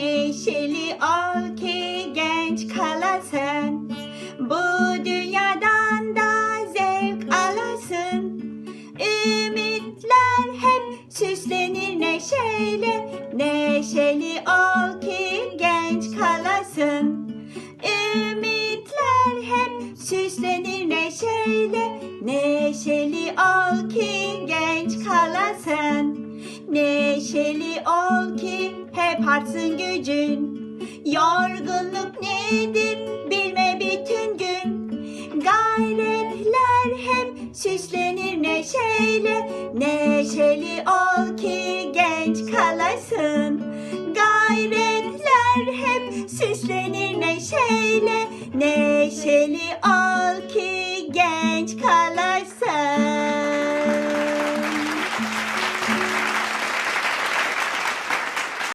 yeşili ol ki genç kalasın. Bu dünyadan da zevk alasın. Ümitler hep süslenir neşeyle. Neşeli ol ki genç kalasın. Ümitler hep süslenir neşeyle. Neşeli ol ki genç kalasın. Neşeli ol ki artsın gücün? Yorgunluk nedir? Bilme bütün gün. Gayretler hep süslenir neşeyle. Neşeli ol ki genç kalasın. Gayretler hep süslenir neşeyle. Neşeli ol ki